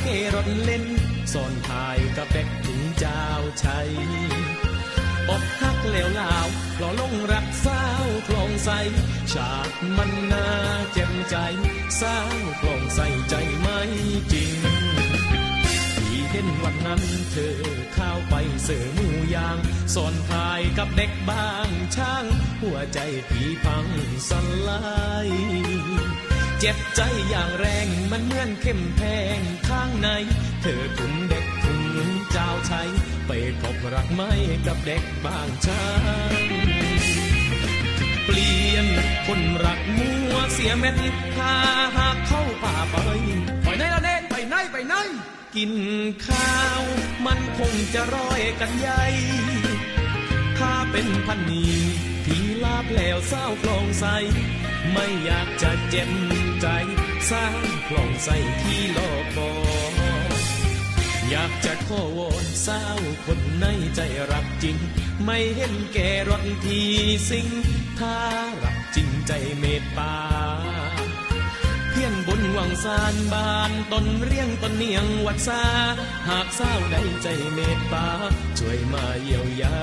เกรอนเล่นซ่อนทายกับเด็กถึงเจ้าชัยอกหักเหลวลาวหล่อลงรักสาวคลองใสฉากมันน่าเจ็บใจ สาวคลองใสใจไม่จริงที่เห็นวันนั้นเธอเข้าไปเสือมูยางสอนทายกับเด็กบ้างช่าง หัวใจผีพังสลาย เจ็บใจอย่างแรงมันเหมือนเข้มแทงข้างใน เธอถุงเด็กถุงเจ้าชัยไปพบรักไม่กับเด็กบางช่างเปลี่ยนคนรักมัวเสียเม็ดถ้าหากเข้าป่าไปไปไหนละเน่นไปไหนไปไหนกินข้าว มันคงจะร้อยกันใหญ่ถ้าเป็นพันนีที่ลาบแล้วเศร้าคลองใส ไม่อยากจะเจ็บใจ สร้างคลองใสที่โลกบออยากจะขอวอนสาวคนในใจรักจริง ไม่เห็นแก่รถทีสิ่ง ถ้ารักจริงใจเมตตาเพียงบนวังสานบานตนเรียงตนเนียงวัดสาหากสาวใดใจเมตตาช่วยมาเยียวยา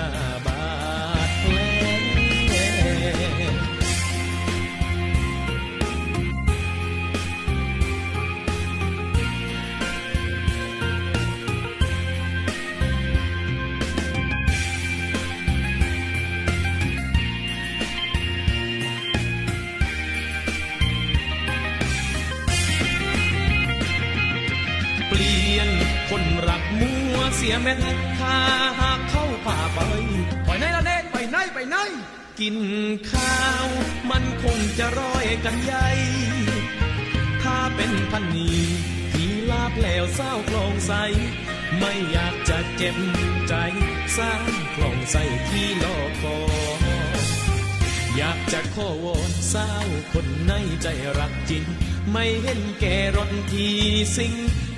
คนรักมัวเสียเม็ดค่าหากเข้าป่าไปไปไหนละเน่นไปไหนไปไหน กินข้าว มันคงจะร้อยกันใหญ่ถ้าเป็นพันนีทีลาบแล้วเศร้าคลองใส ไม่อยากจะเจ็บใจสร้างคลองใสที่โลกกอ อยากจะขอวอนสาวคนในใจรักจริง ไม่เห็นแก่รถทีสิ่ง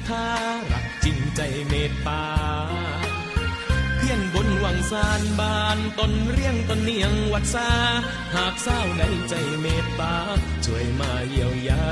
ถ้ารักจริงใจเมตตาเพียงบนวังสานบานตนเรียงตนเนียงวัดซาหากสาวในใจเมตตาช่วยมาเยียวยา